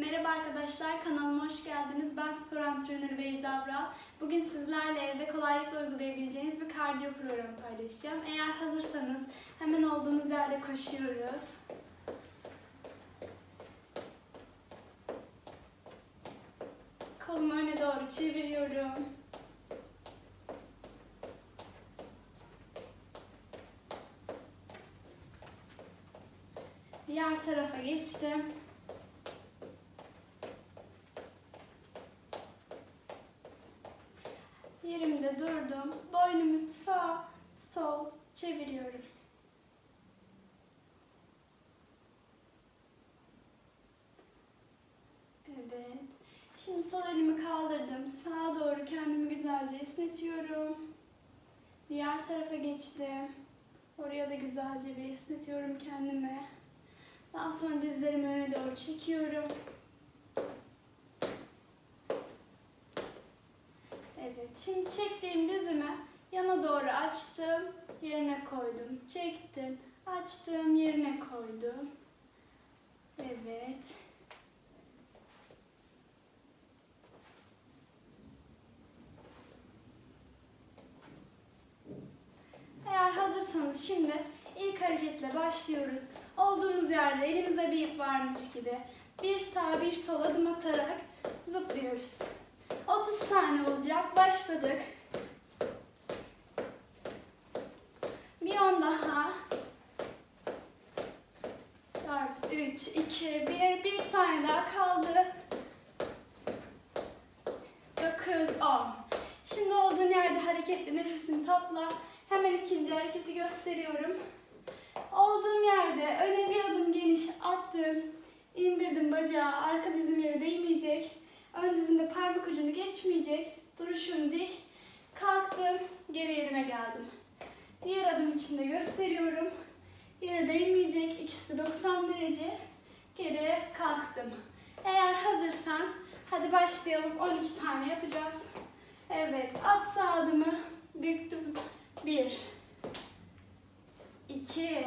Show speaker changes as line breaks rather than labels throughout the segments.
Merhaba arkadaşlar, kanalıma hoş geldiniz. Ben spor antrenörü Beyza Avral. Bugün sizlerle evde kolaylıkla uygulayabileceğiniz bir kardiyo programı paylaşacağım. Eğer hazırsanız hemen olduğunuz yerde koşuyoruz. Kolumu öne doğru çeviriyorum. Diğer tarafa geçtim. Yerimde durdum. Boynumu sağ, sol çeviriyorum. Evet. Şimdi sol elimi kaldırdım. Sağa doğru kendimi güzelce esnetiyorum. Diğer tarafa geçtim. Oraya da güzelce bir esnetiyorum kendimi. Daha sonra dizlerimi öne doğru çekiyorum. Evet, şimdi çektiğim dizimi yana doğru açtım, yerine koydum. Çektim, açtım, yerine koydum. Evet. Eğer hazırsanız şimdi ilk hareketle başlıyoruz. Olduğumuz yerde elimize bir ip varmış gibi bir sağ bir sol adım atarak zıplıyoruz. 30 tane olacak. Başladık. Bir on daha. 4, 3, 2, 1. Bir tane daha kaldı. 9, 10. Şimdi olduğun yerde hareketli nefesini topla. Hemen ikinci hareketi gösteriyorum. Olduğum yerde öne bir adım geniş attım. indirdim bacağı. Arka dizim yere değmeyecek. Ön dizimde parmak ucunu geçmeyecek. Duruşum dik. Kalktım. Geri yerime geldim. Diğer adım için de gösteriyorum. Yere değmeyecek. İkisi de 90 derece. Geri kalktım. Eğer hazırsan hadi başlayalım. 12 tane yapacağız. Evet. At sağ adımı. Büktüm. 1 2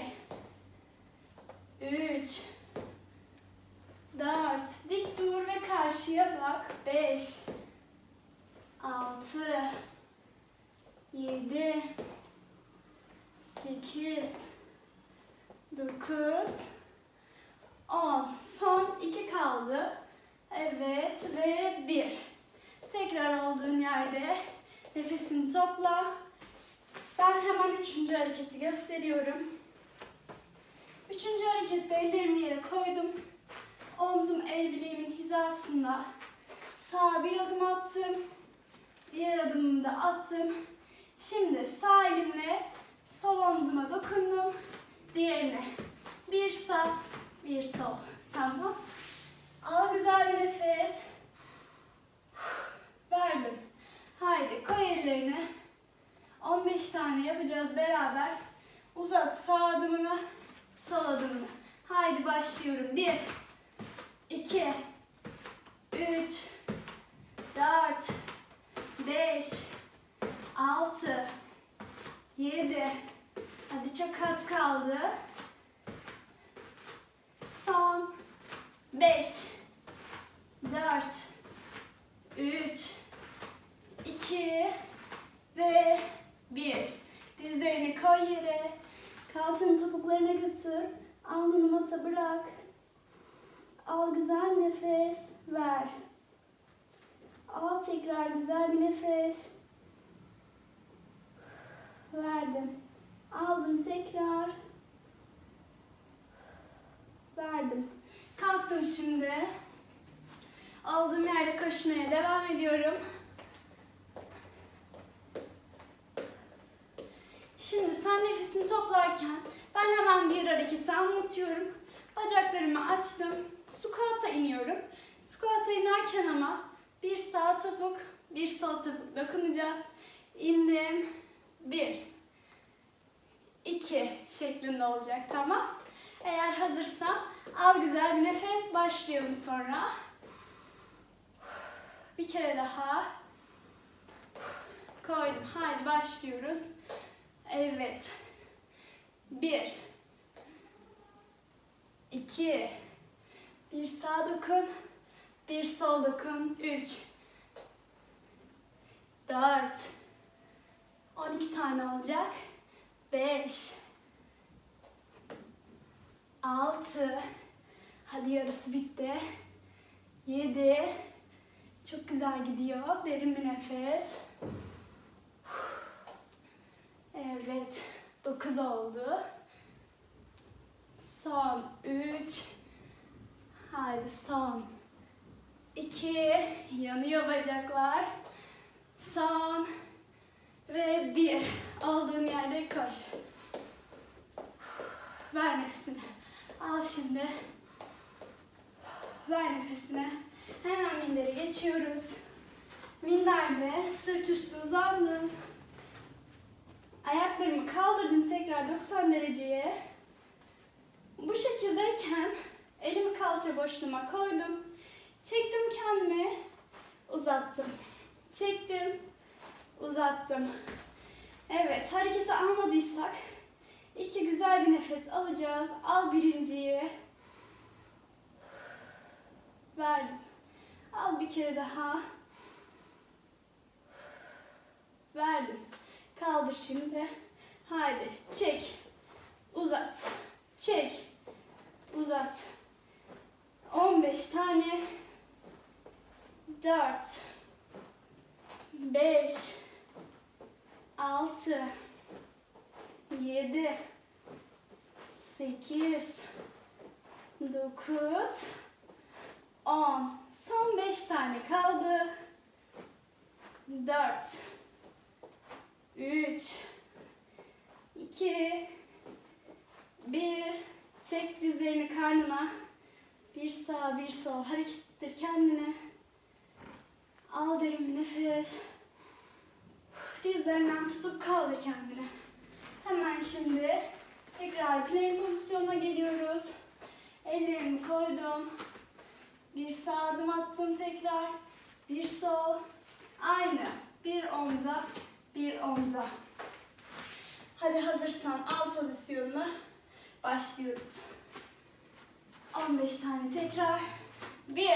3 4 Dik dur ve karşıya bak. 5 6 7 8 9 10 Son 2 kaldı. Evet ve 1 Tekrar olduğun yerde nefesini topla. Ben hemen üçüncü hareketi gösteriyorum. Üçüncü harekette ellerimi yere koydum. Omzum el bileğimin hizasında. Sağa bir adım attım. Diğer adımımı da attım. Şimdi sağ elimle sol omzuma dokundum. Diğerine. Bir sağ, bir sol. Tamam. Al güzel bir nefes. Verdim. Haydi koy ellerini. 15 tane yapacağız beraber. Uzat sağ adımını, sol adımını. Haydi başlıyorum. 1 2 3 4 5 6 7 Hadi çok az kaldı. Son 5 4 3 2 ve 1 Dizlerini koy yere. Kalçanı topuklarına götür. Alnını mata bırak. Al güzel nefes. Ver. Al tekrar güzel bir nefes. Verdim. Aldım tekrar. Verdim. Kalktım şimdi. Aldığım yerde koşmaya devam ediyorum. Şimdi sen nefesini toplarken ben hemen diğer hareketi anlatıyorum. Bacaklarımı açtım. Squat'a iniyorum. Squat'a inerken ama bir sağ topuk, bir sol topuk dokunacağız. İndim. Bir, iki şeklinde olacak tamam. Eğer hazırsan al güzel bir nefes başlayalım sonra. Bir kere daha. Koydum. Haydi başlıyoruz. Evet. Bir. İki, Bir sağ dokun. Bir sol dokun. Üç. Dört. On iki tane olacak. Beş. Altı. Hadi yarısı bitti. Yedi. Çok güzel gidiyor. Derin bir nefes. Evet. Dokuz oldu. Son üç. Haydi son. iki. Yanıyor bacaklar. Son. Ve bir. Olduğun yerde koş. Ver nefesini. Al şimdi. Ver nefesini. Hemen mindere geçiyoruz. Minderde sırt üstü uzandım. Ayaklarımı kaldırdım tekrar 90 dereceye. Bu şekildeyken elimi kalça boşluğuma koydum. Çektim kendimi, uzattım. Çektim, uzattım. Evet, hareketi anladıysak iki güzel bir nefes alacağız. Al birinciyi. Verdim. Al bir kere daha. Verdim. Kaldır şimdi. Haydi çek. Uzat. Çek. Uzat. 15 tane. 4 5 6 7 8 9 10 Son 5 tane kaldı. 4 3 2 1 Çek dizlerini karnına. Bir sağ bir sol hareket ettir kendine. Al derin bir nefes. Dizlerinden tutup kaldır kendini. Hemen şimdi tekrar plank pozisyonuna geliyoruz. Ellerimi koydum. Bir sağ adım attım tekrar. Bir sol. Aynı. Bir omza, bir omza. Hadi hazırsan al pozisyonuna. Başlıyoruz. 15 tane tekrar. 1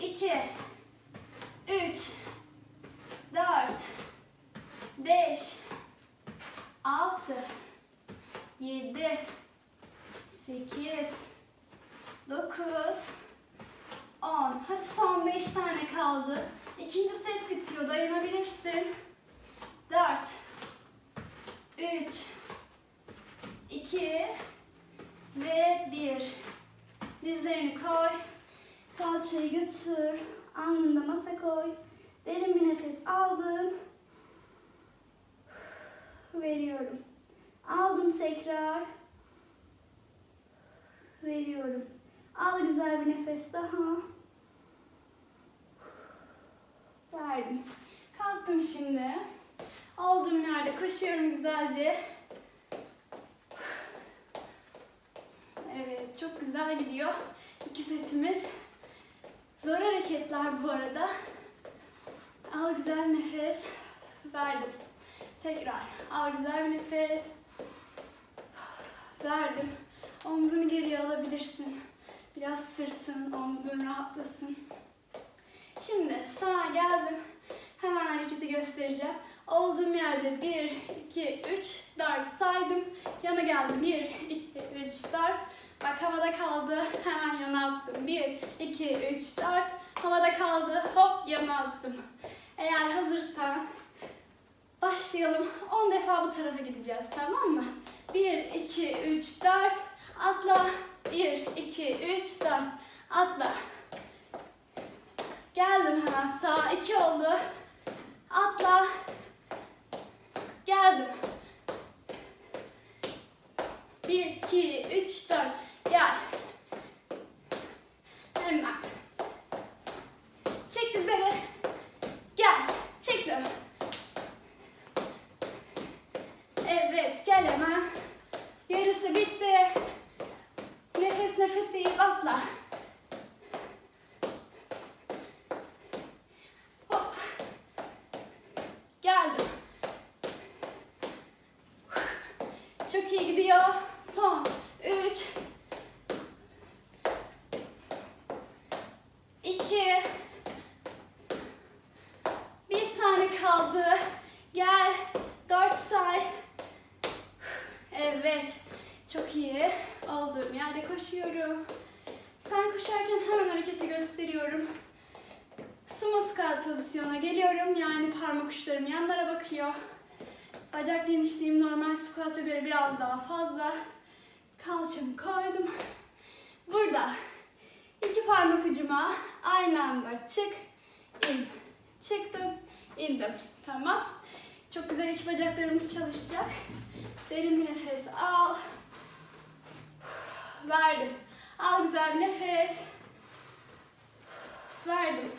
2 3 4 5 6 7 8 9 10 Hadi son 5 tane kaldı. İkinci set bitiyor. Dayanabilirsin. 4 3 2 ve 1 Dizlerini koy. Kalçayı götür. Alnında mata koy. Derin bir nefes aldım. Veriyorum. Aldım tekrar. Veriyorum. Al güzel bir nefes daha. Verdim. Kalktım şimdi. Olduğum yerde koşuyorum güzelce. Evet, çok güzel gidiyor. İki setimiz. Zor hareketler bu arada. Al güzel nefes. Verdim. Tekrar. Al güzel bir nefes. Verdim. Omzunu geriye alabilirsin. Biraz sırtın, omzun rahatlasın. Şimdi sana geldim. Hemen hareketi göstereceğim. Olduğum yerde 1, 2, 3, 4 saydım. Yana geldim. 1, 2, 3, 4. Bak havada kaldı. Hemen yana attım. 1, 2, 3, 4. Havada kaldı. Hop yana attım. Eğer hazırsan başlayalım. 10 defa bu tarafa gideceğiz. Tamam mı? 1, 2, 3, 4. Atla. 1, 2, 3, 4. Atla. Geldim hemen sağa. 2 oldu. Atla. Geldim. 1, 2, 3, 4. Gel. Hemen. Çek dizleri. kaldı. Gel. Dört say. Evet. Çok iyi. Olduğum yerde koşuyorum. Sen koşarken hemen hareketi gösteriyorum. Sumo squat pozisyona geliyorum. Yani parmak uçlarım yanlara bakıyor. Bacak genişliğim normal squat'a göre biraz daha fazla. Kalçamı koydum. Burada iki parmak ucuma aynı anda çık, in. Çıktım indim. Tamam. Çok güzel iç bacaklarımız çalışacak. Derin bir nefes al. Verdim. Al güzel bir nefes. Verdim.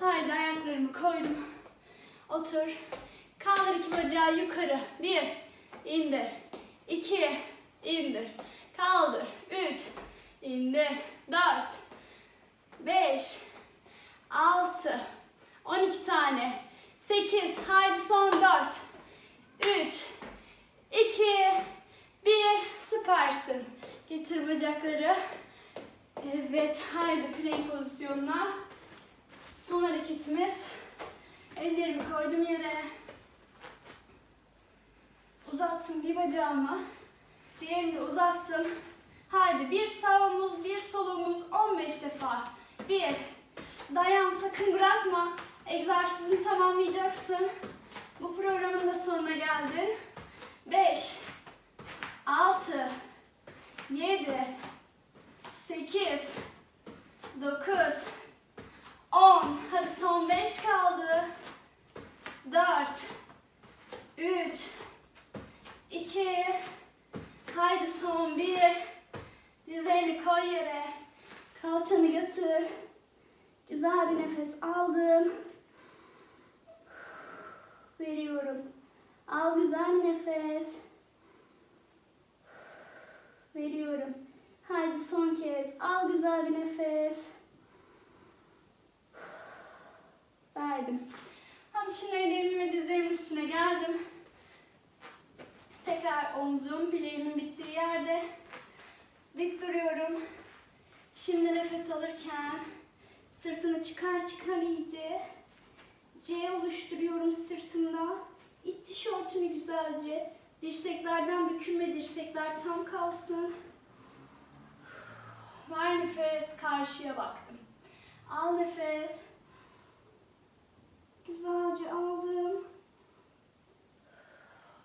Haydi ayaklarımı koydum. Otur. Kaldır iki bacağı yukarı. Bir. indir. İki. indir. Kaldır. Üç. indir. Dört. Beş. Altı. On iki tane. Sekiz. Haydi son dört. Üç. iki, Bir. Süpersin. Getir bacakları. Evet. Haydi plank pozisyonuna. Son hareketimiz. Ellerimi koydum yere. Uzattım bir bacağımı. Diğerini de uzattım. Haydi bir sağ omuz, bir sol omuz 15 defa. Bir. Dayan sakın bırakma. Egzersizini tamamlayacaksın. Bu programın da sonuna geldin. 5 6 7 8 9 10 Hadi son 5 kaldı. 4 3 2 Haydi son 1 Dizlerini koy yere. Kalçanı götür. Güzel bir nefes aldım. Veriyorum. Al güzel nefes. Veriyorum. Haydi son kez. Al güzel bir nefes. Verdim. Hadi şimdi ellerimin ve dizlerimin üstüne geldim. Tekrar omzum bileğimin bittiği yerde. Dik duruyorum. Şimdi nefes alırken sırtını çıkar çıkar iyice. C oluşturuyorum sırtımda. İt tişörtünü güzelce. Dirseklerden bükülme, dirsekler tam kalsın. Ver nefes, karşıya baktım. Al nefes. Güzelce aldım.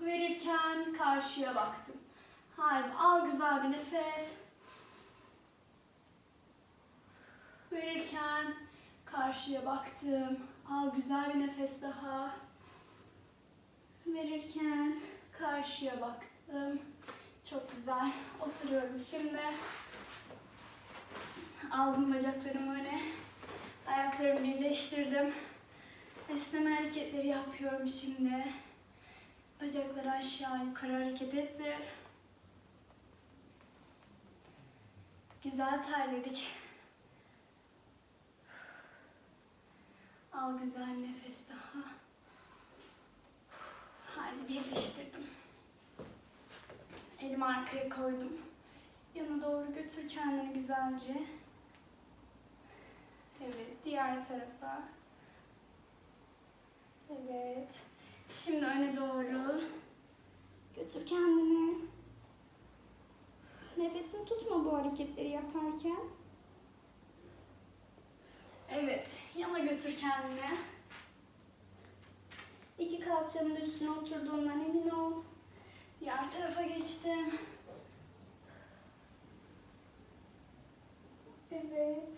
Verirken karşıya baktım. Haydi al güzel bir nefes. Verirken karşıya baktım. Al güzel bir nefes daha. Verirken karşıya baktım. Çok güzel. Oturuyorum şimdi. Aldım bacaklarımı öne. Ayaklarımı birleştirdim. Esneme hareketleri yapıyorum şimdi. Bacakları aşağı yukarı hareket ettir. Güzel terledik. Al güzel nefes daha. Haydi birleştirdim. Elimi arkaya koydum. Yana doğru götür kendini güzelce. Evet, diğer tarafa. Evet. Şimdi öne doğru. Götür kendini. Nefesini tutma bu hareketleri yaparken. Evet, yana götür kendini. İki kalçanın da üstüne oturduğundan emin ol. Diğer tarafa geçtim. Evet.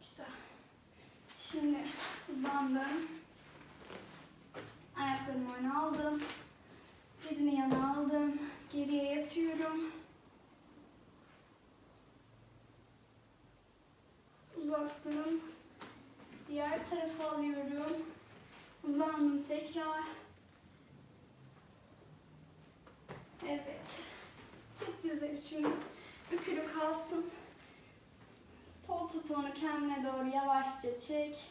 Güzel. Şimdi uzandım. Ayaklarımı öne aldım. Birini yana aldım. Geriye yatıyorum. Uzattım. Diğer tarafa alıyorum. Uzandım tekrar. Evet. Çek dizleri şimdi. Bükülü kalsın. Sol topuğunu kendine doğru yavaşça çek.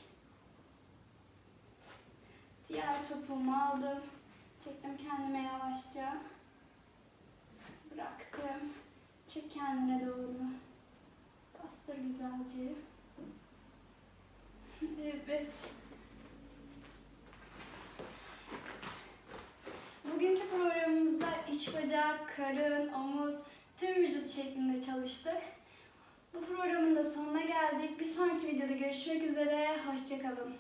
Diğer topuğumu aldım. Çektim kendime yavaşça. Bıraktım. Çek kendine doğru. Bastır güzelce. Evet. Bugünkü programımızda iç bacak, karın, omuz, tüm vücut şeklinde çalıştık. Bu programın da sonuna geldik. Bir sonraki videoda görüşmek üzere. Hoşçakalın.